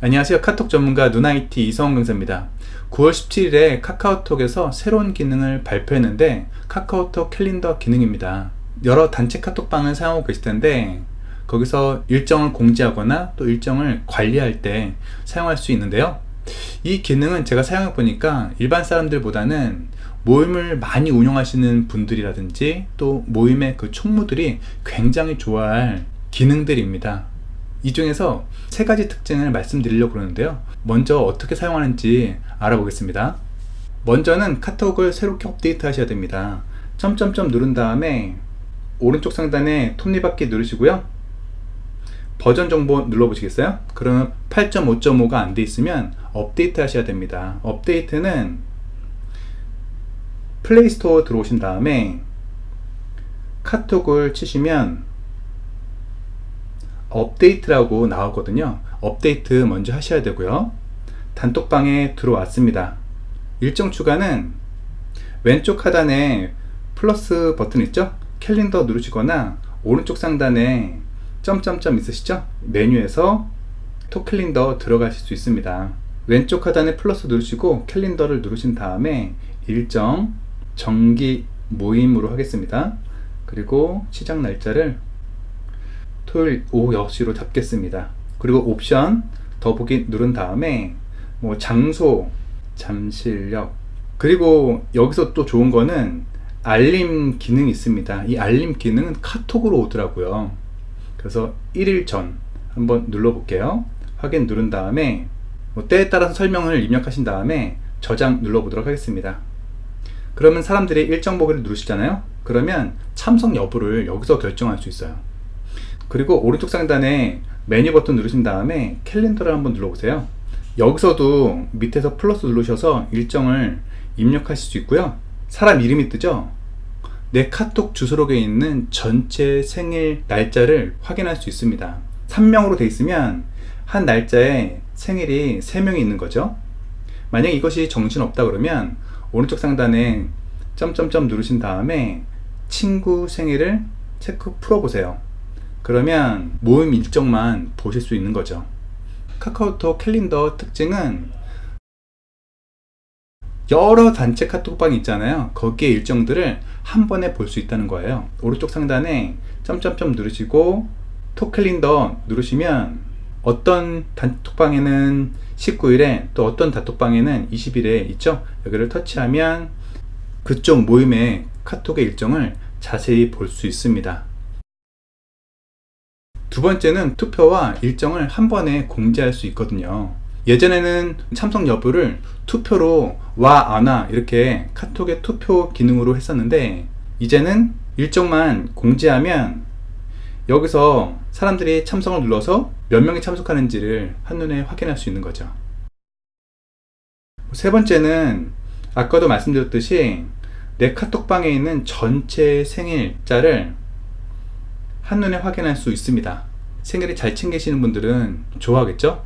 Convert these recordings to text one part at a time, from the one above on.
안녕하세요. 카톡 전문가 누나이티 이성원 강사입니다. 9월 17일에 카카오톡에서 새로운 기능을 발표했는데 카카오톡 캘린더 기능입니다. 여러 단체 카톡방을 사용하고 계실 텐데 거기서 일정을 공지하거나 또 일정을 관리할 때 사용할 수 있는데요. 이 기능은 제가 사용해 보니까 일반 사람들보다는 모임을 많이 운영하시는 분들이라든지 또 모임의 그 총무들이 굉장히 좋아할 기능들입니다. 이 중에서 세 가지 특징을 말씀드리려고 그러는데요. 먼저 어떻게 사용하는지 알아보겠습니다. 먼저는 카톡을 새롭게 업데이트 하셔야 됩니다. 점점점 누른 다음에 오른쪽 상단에 톱니바퀴 누르시고요. 버전 정보 눌러보시겠어요? 그러면 8.5.5가 안 돼 있으면 업데이트 하셔야 됩니다. 업데이트는 플레이스토어 들어오신 다음에 카톡을 치시면 업데이트라고 나오거든요. 업데이트 먼저 하셔야 되고요. 단톡방에 들어왔습니다. 일정 추가는 왼쪽 하단에 플러스 버튼 있죠? 캘린더 누르시거나 오른쪽 상단에 점점점 있으시죠? 메뉴에서 톡 캘린더 들어가실 수 있습니다. 왼쪽 하단에 플러스 누르시고 캘린더를 누르신 다음에 일정 정기 모임으로 하겠습니다. 그리고 시작 날짜를 토요일 오후 6시로 잡겠습니다. 그리고 옵션 더보기 누른 다음에 뭐 장소, 잠실역 그리고 여기서 또 좋은 거는 알림 기능이 있습니다. 이 알림 기능은 카톡으로 오더라고요. 그래서 1일 전 한번 눌러볼게요. 확인 누른 다음에 뭐 때에 따라서 설명을 입력하신 다음에 저장 눌러보도록 하겠습니다. 그러면 사람들이 일정 보기를 누르시잖아요. 그러면 참석 여부를 여기서 결정할 수 있어요. 그리고 오른쪽 상단에 메뉴 버튼 누르신 다음에 캘린더를 한번 눌러보세요. 여기서도 밑에서 플러스 누르셔서 일정을 입력하실 수 있고요. 사람 이름이 뜨죠? 내 카톡 주소록에 있는 전체 생일 날짜를 확인할 수 있습니다. 3명으로 돼 있으면 한 날짜에 생일이 3명이 있는 거죠. 만약 이것이 정신없다 그러면 오른쪽 상단에 점점점 누르신 다음에 친구 생일을 체크 풀어보세요. 그러면 모임 일정만 보실 수 있는 거죠. 카카오톡 캘린더 특징은 여러 단체 카톡방이 있잖아요. 거기에 일정들을 한 번에 볼 수 있다는 거예요. 오른쪽 상단에 점점점 누르시고 톡 캘린더 누르시면 어떤 단톡방에는 19일에 또 어떤 단톡방에는 20일에 있죠. 여기를 터치하면 그쪽 모임의 카톡의 일정을 자세히 볼 수 있습니다. 두 번째는 투표와 일정을 한 번에 공지할 수 있거든요. 예전에는 참석 여부를 투표로 와, 안 와, 이렇게 카톡의 투표 기능으로 했었는데, 이제는 일정만 공지하면 여기서 사람들이 참석을 눌러서 몇 명이 참석하는지를 한눈에 확인할 수 있는 거죠. 세 번째는 아까도 말씀드렸듯이 내 카톡방에 있는 전체 생일자를 한눈에 확인할 수 있습니다. 생일이 잘 챙기시는 분들은 좋아하겠죠?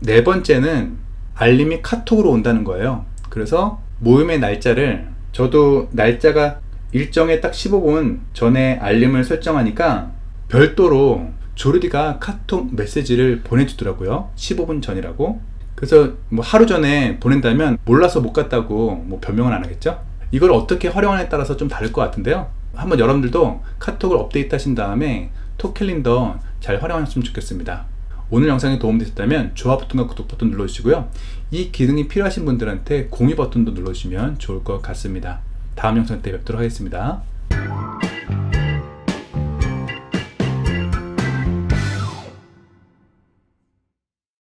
네 번째는 알림이 카톡으로 온다는 거예요. 그래서 모임의 날짜를 저도 날짜가 일정에 딱 15분 전에 알림을 설정하니까 별도로 조르디가 카톡 메시지를 보내주더라고요. 15분 전이라고. 그래서 뭐 하루 전에 보낸다면 몰라서 못 갔다고 뭐 변명은 안 하겠죠? 이걸 어떻게 활용하냐에 따라서 좀 다를 것 같은데요. 한번 여러분들도 카톡을 업데이트 하신 다음에 톡 캘린더 잘 활용하셨으면 좋겠습니다. 오늘 영상이 도움되셨다면 좋아 버튼과 구독 버튼 눌러주시고요. 이 기능이 필요하신 분들한테 공유 버튼도 눌러주시면 좋을 것 같습니다. 다음 영상 때 뵙도록 하겠습니다.